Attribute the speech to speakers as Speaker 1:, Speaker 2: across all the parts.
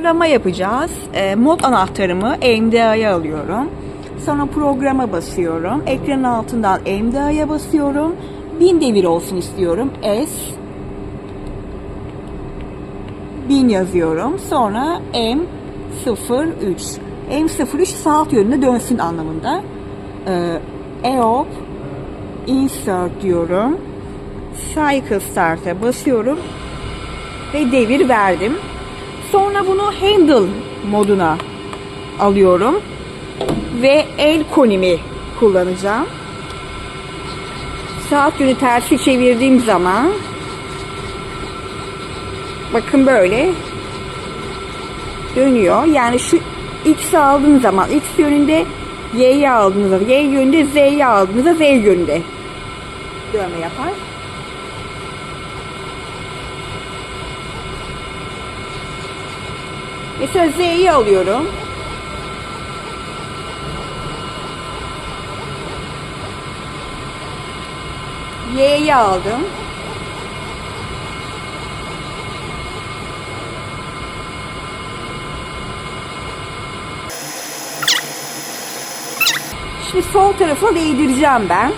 Speaker 1: Sıfırlama yapacağız. E, mod anahtarımı MDA'ya alıyorum. Sonra programa basıyorum. Ekranın altından MDA'ya basıyorum. 1000 devir olsun istiyorum. S 1000 yazıyorum. Sonra M03. M03 saat yönünde dönsün anlamında. Ee, EOP insert diyorum. Cycle start'a basıyorum ve devir verdim. Sonra bunu handle moduna alıyorum ve el konimi kullanacağım. Saat yönü tersi çevirdiğim zaman bakın böyle dönüyor. Yani şu X'i aldığınız zaman X yönünde Y'yi aldığınızda Y yönünde Z'yi aldığınızda Z yönünde dönme yapar. Mesela Z'yi alıyorum. Y'yi aldım. Şimdi sol tarafa değdireceğim ben.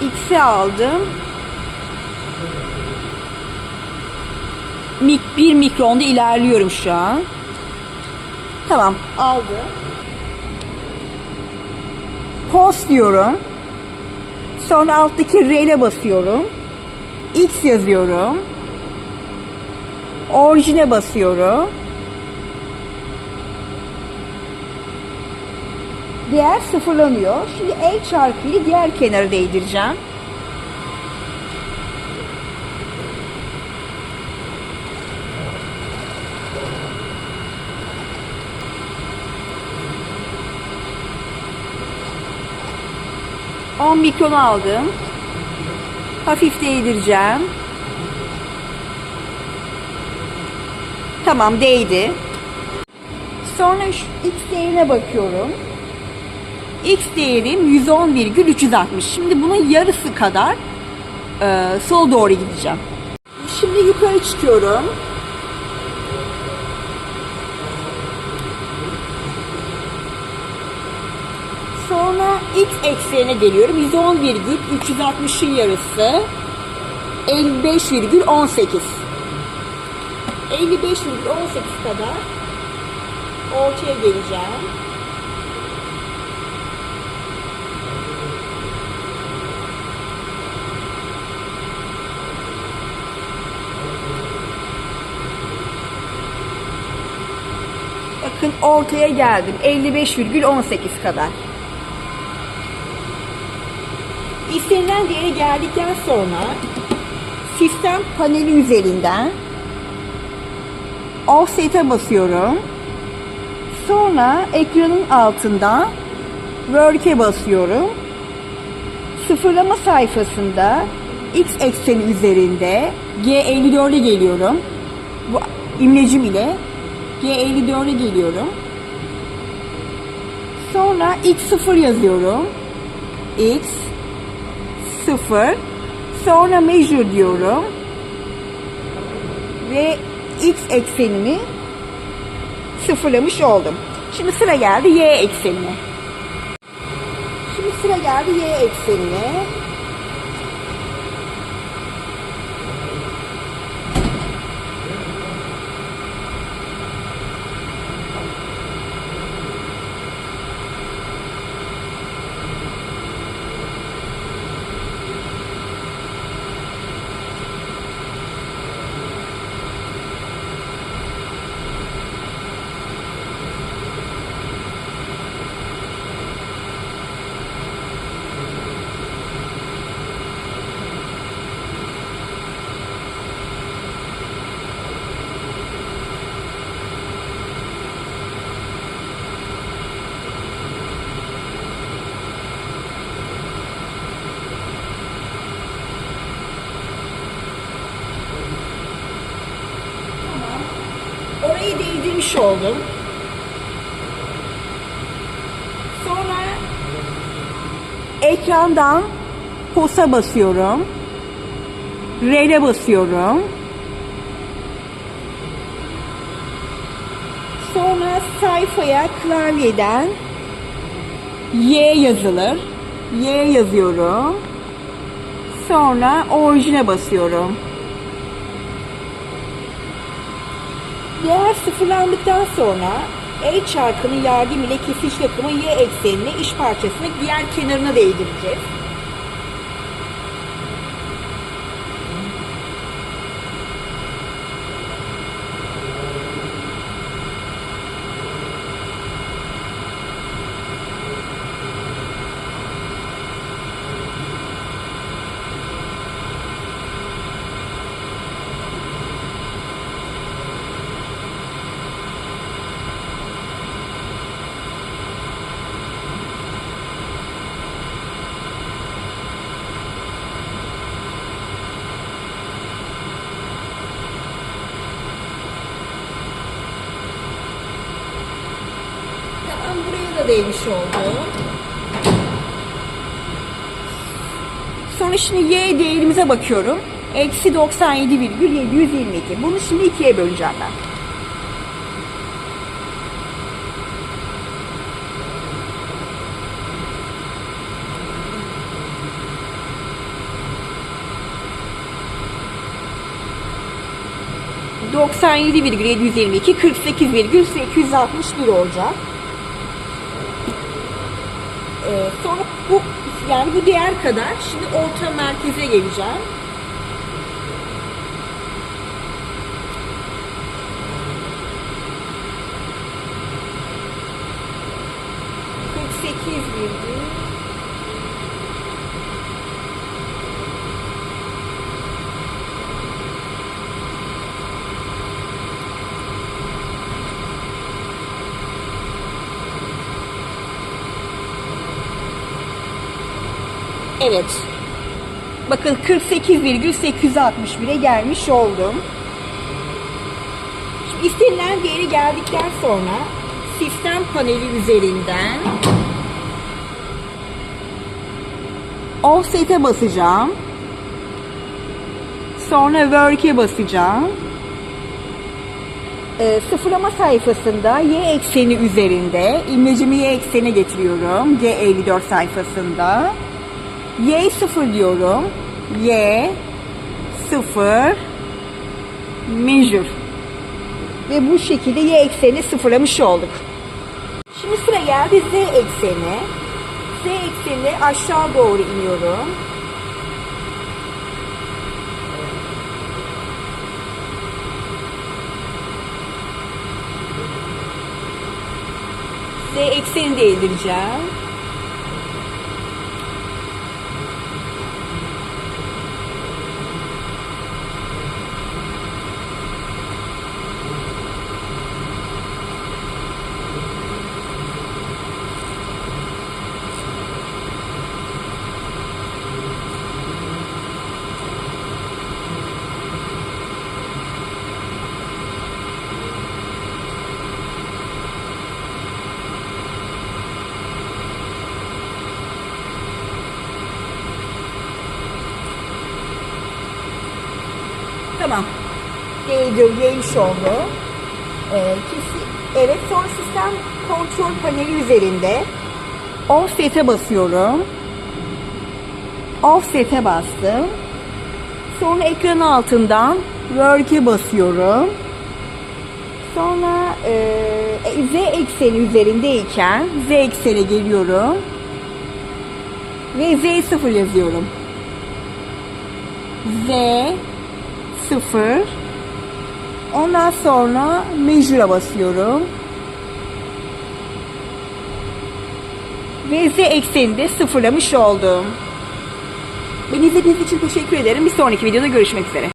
Speaker 1: X'i aldım. Mik, bir mikronda ilerliyorum şu an. Tamam aldım. Post diyorum. Sonra alttaki R'le basıyorum. X yazıyorum. Orijine basıyorum. Diğer sıfırlanıyor. Şimdi el çarkıyla diğer kenara değdireceğim. On mikron aldım. Hafif değdireceğim. Tamam değdi. Sonra x değerine bakıyorum. X değerim 110,360. Şimdi bunun yarısı kadar e, sola doğru gideceğim. Şimdi yukarı çıkıyorum. Sonra x eksenine geliyorum. 110,360'ın yarısı 55,18. 55,18 kadar ortaya geleceğim. Bakın ortaya geldim. 55,18 kadar. İstenilen değere geldikten sonra sistem paneli üzerinden Offset'e basıyorum. Sonra ekranın altında Work'e basıyorum. Sıfırlama sayfasında X ekseni üzerinde G54'e geliyorum. Bu imlecim ile G54'e geliyorum. Sonra X0 yazıyorum. X 0 sonra measure diyorum. Ve x eksenini sıfırlamış oldum. Şimdi sıra geldi y eksenine. Şimdi sıra geldi y eksenine. Değdirmiş oldum. Sonra ekrandan posa basıyorum. R'ye basıyorum. Sonra sayfaya klavyeden Y yazılır. Y yazıyorum. Sonra orijine basıyorum. Değer sıfırlandıktan sonra E çarkının yardım ile kesiş akımı Y eksenine iş parçasını diğer kenarına değdireceğiz. Değmiş oldu. Sonra şimdi y değerimize bakıyorum. Eksi 97,722. Bunu şimdi ikiye böleceğim ben. ...97,722, 48,861 olacak. Ee, sonra bu yani bu değer kadar şimdi orta merkeze geleceğim. Sekiz virgül Evet. Bakın 48,861'e gelmiş oldum. Şimdi istenilen değeri geldikten sonra sistem paneli üzerinden offset'e basacağım. Sonra work'e basacağım. Ee, sıfırlama sayfasında y ekseni üzerinde imlecimi y eksene getiriyorum. G54 sayfasında. Y 0 diyorum. Y 0 measure. Ve bu şekilde y eksenini sıfırlamış olduk. Şimdi sıra geldi z ekseni. Z eksenine aşağı doğru iniyorum. Z ekseni değdireceğim. Tamam. Değdir, değmiş oldu. Ee, evet sonra sistem kontrol paneli üzerinde offset'e basıyorum. Offset'e bastım. Sonra ekran altından work'e basıyorum. Sonra e, z ekseni üzerindeyken z eksene geliyorum. Ve z0 yazıyorum. Z 0 Ondan sonra measure'a basıyorum. Ve z eksenini de sıfırlamış oldum. Beni izlediğiniz için teşekkür ederim. Bir sonraki videoda görüşmek üzere.